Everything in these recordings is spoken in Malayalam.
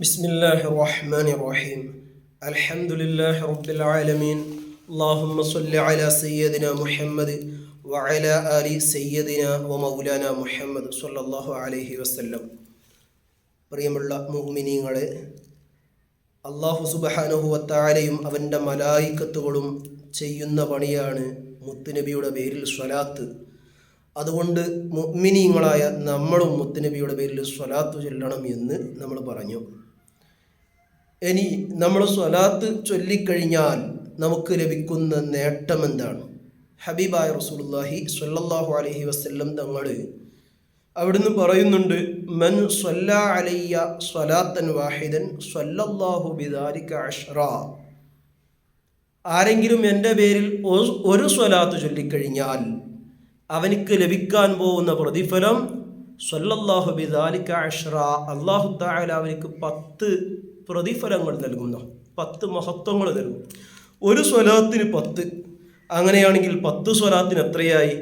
بسم الله الرحمن الرحيم الحمد لله رب العالمين اللهم صل على سيدنا محمد وعلى آل سيدنا ومولانا محمد صلى الله عليه وسلم പ്രിയമുള്ള മുഅ്മിനീങ്ങളെ അള്ളാഹു സുബഹാനുഹുവത്താലയും അവൻ്റെ മലായിക്കത്തുകളും ചെയ്യുന്ന പണിയാണ് മുത്തുനബിയുടെ പേരിൽ സ്വലാത്ത് അതുകൊണ്ട് മുഅ്മിനീങ്ങളായ നമ്മളും മുത്തുനബിയുടെ പേരിൽ സ്വലാത്ത് ചൊല്ലണം എന്ന് നമ്മൾ പറഞ്ഞു ഇനി നമ്മൾ സ്വലാത്ത് ചൊല്ലിക്കഴിഞ്ഞാൽ നമുക്ക് ലഭിക്കുന്ന നേട്ടം എന്താണ്? ഹബീബായ റസൂലുള്ളാഹി സ്വല്ലല്ലാഹു അലൈഹി വസല്ലം തങ്ങൾ അവിടുന്ന് പറയുന്നുണ്ട് മൻ സ്വല്ല അലയ്യ സ്വലാത്തൻ വാഹിദൻ സ്വല്ലല്ലാഹു ബിദാരിക അഷ്റ. ആരെങ്കിലും എന്റെ പേരിൽ ഒരു സ്വലാത്ത് ചൊല്ലിക്കഴിഞ്ഞാൽ അവനിക്ക് ലഭിക്കാൻ പോകുന്ന പ്രതിഫലം സ്വല്ലല്ലാഹു ബിദാലിക അഷ്റ. അള്ളാഹു താല അവനിക്ക് പത്ത് പ്രതിഫലങ്ങൾ നൽകുന്നു. പത്ത് മഹത്വങ്ങൾ നൽകും ഒരു സ്വലാത്തിന് പത്ത്. അങ്ങനെയാണെങ്കിൽ പത്ത് സ്വലാത്തിന് എത്രയായി?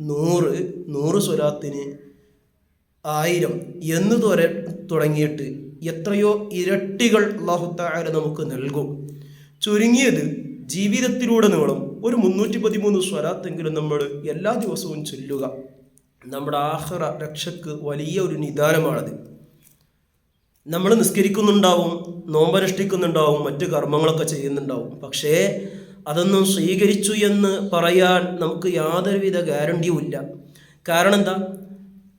നൂറ്. നൂറ് സ്വലാത്തിന് ആയിരം. എന്ന് തൊര തുടങ്ങിയിട്ട് എത്രയോ ഇരട്ടികൾ അള്ളാഹുത്താര നമുക്ക് നൽകും. ചുരുങ്ങിയത് ജീവിതത്തിലൂടെ നീളം ഒരു മുന്നൂറ്റി പതിമൂന്ന് സ്വലാത്തെങ്കിലും നമ്മൾ എല്ലാ ദിവസവും ചൊല്ലുക. നമ്മുടെ ആഹ്റ രക്ഷക്ക് വലിയ ഒരു നിദാനമാണത്. നമ്മൾ നിസ്കരിക്കുന്നുണ്ടാവും നോമ്പനുഷ്ഠിക്കുന്നുണ്ടാവും മറ്റു കർമ്മങ്ങളൊക്കെ ചെയ്യുന്നുണ്ടാവും. പക്ഷേ അതൊന്നും സ്വീകരിച്ചു എന്ന് പറയാൻ നമുക്ക് യാതൊരുവിധ ഗ്യാരണ്ടിയും ഇല്ല. കാരണം എന്താ?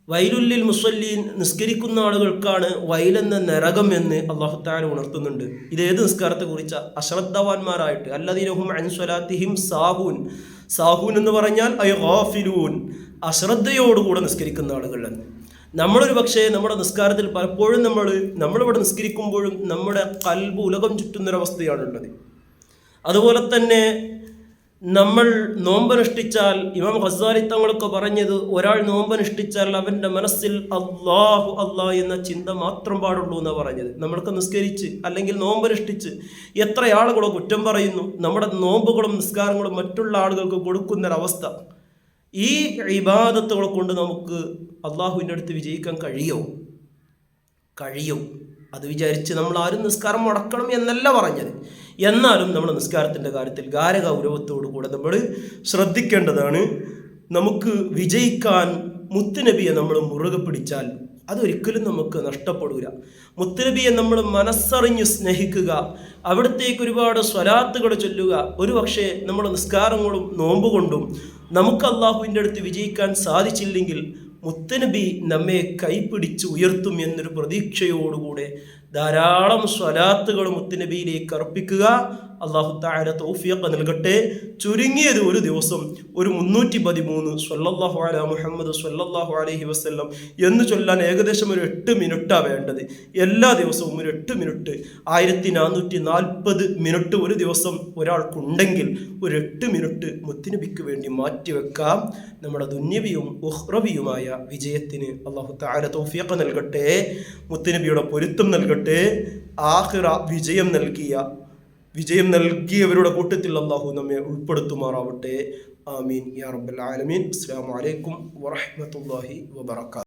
വൈലുല്ലിൽ മുസല്ലീൻ നിസ്കരിക്കുന്ന ആളുകൾക്കാണ് വൈലെന്ന നരകം എന്ന് അള്ളാഹുത്താല ഉണർത്തുന്നുണ്ട്. ഇത് ഏത് നിസ്കാരത്തെ കുറിച്ച? അശ്രദ്ധവാന്മാരായിട്ട്. അല്ലദീനഹും അൻസ്വലാത്തിഹിം സാഹൂൻ. സാഹൂൻ എന്ന് പറഞ്ഞാൽ ഗാഫിലൂൻ. അശ്രദ്ധയോടുകൂടെ നിസ്കരിക്കുന്ന ആളുകൾ നമ്മളൊരു പക്ഷേ നമ്മുടെ നിസ്കാരത്തിൽ പലപ്പോഴും നമ്മൾ നമ്മളിവിടെ നിസ്കരിക്കുമ്പോഴും നമ്മുടെ കൽബ് ഉലകം ചുറ്റുന്നൊരവസ്ഥയാണുള്ളത്. അതുപോലെ തന്നെ നമ്മൾ നോമ്പനുഷ്ഠിച്ചാൽ ഇമാം ഖസാലി തങ്ങളൊക്കെ പറഞ്ഞത് ഒരാൾ നോമ്പനുഷ്ഠിച്ചാൽ അവന്റെ മനസ്സിൽ അള്ളാഹു അള്ളാഹ് എന്ന ചിന്ത മാത്രം പാടുള്ളൂ എന്നാണ് പറഞ്ഞത്. നമ്മൾക്ക് നിസ്കരിച്ച് അല്ലെങ്കിൽ നോമ്പനുഷ്ഠിച്ച് എത്ര ആളുകളോ കുറ്റം പറയുന്നു. നമ്മുടെ നോമ്പുകളും നിസ്കാരങ്ങളും മറ്റുള്ള ആളുകൾക്ക് കൊടുക്കുന്നൊരവസ്ഥ. ഈ ഇബാദത്തുകളെ കൊണ്ട് നമുക്ക് അള്ളാഹുവിന്റെ അടുത്ത് വിജയിക്കാൻ കഴിയോ. കഴിയും. അത് വിചാരിച്ച് നമ്മൾ ആരും നിസ്കാരം മുടക്കണം എന്നല്ല പറഞ്ഞത്. എന്നാലും നമ്മൾ നിസ്കാരത്തിന്റെ കാര്യത്തിൽ ഗാരഗൗരവത്തോടു കൂടെ നമ്മൾ ശ്രദ്ധിക്കേണ്ടതാണ്. നമുക്ക് വിജയിക്കാൻ മുത്തുനബിയെ നമ്മൾ മുറുകെ പിടിച്ചാൽ അതൊരിക്കലും നമുക്ക് നഷ്ടപ്പെടൂല. മുത്തലബിയെ നമ്മൾ മനസ്സറിഞ്ഞ് സ്നേഹിക്കുക അവിടത്തേക്ക് ഒരുപാട് സ്വലാത്തുകൾ ചൊല്ലുക ഒരു പക്ഷേ നമ്മൾ നിസ്കാരങ്ങളും നോമ്പുകൊണ്ടും നമുക്ക് അള്ളാഹുവിന്റെ അടുത്ത് വിജയിക്കാൻ സാധിച്ചില്ലെങ്കിൽ മുത്തനബി നമ്മെ കൈപിടിച്ച് ഉയർത്തും എന്നൊരു പ്രതീക്ഷയോടുകൂടെ ധാരാളം സ്വലാത്തുകൾ മുത്തനബിയിലേക്ക് അർപ്പിക്കുക. അള്ളാഹു താര തൗഫിയൊക്കെ നൽകട്ടെ. ചുരുങ്ങിയത് ഒരു ദിവസം ഒരു മുന്നൂറ്റി പതിമൂന്ന് സ്വല്ലല്ലാഹു അല മുഹമ്മദ് സ്വല്ലാഹു അലഹി വസ്ല്ലം എന്ന് ചൊല്ലാൻ ഏകദേശം ഒരു എട്ട് മിനിറ്റാണ് വേണ്ടത്. എല്ലാ ദിവസവും ഒരു എട്ട് മിനിറ്റ്. ആയിരത്തി നാനൂറ്റി നാൽപ്പത് മിനിറ്റ് ഒരു ദിവസം ഒരാൾക്കുണ്ടെങ്കിൽ ഒരു എട്ട് മിനിറ്റ് മുത്തുനബിക്ക് വേണ്ടി മാറ്റിവെക്കാം നമ്മുടെ ദുന്യവിയും ഉഹ്റവിയുമായ വിജയത്തിന് അള്ളാഹു താര തൗഫിയൊക്കെ നൽകട്ടെ. മുത്തുനബിയുടെ പൊരുത്തം നൽകട്ടെ. ആഹിറ വിജയം നൽകിയ വിജയം നൽകിയവരുടെ കൂട്ടത്തിൽ അള്ളാഹു നമ്മെ ഉൾപ്പെടുത്തുമാറാവട്ടെ. ആമീൻ. യാ റബ്ബൽ ആലമീൻ. അസ്സാം വലൈക്കും വറഹ്മത്തുള്ളാഹി വബറകാതുഹു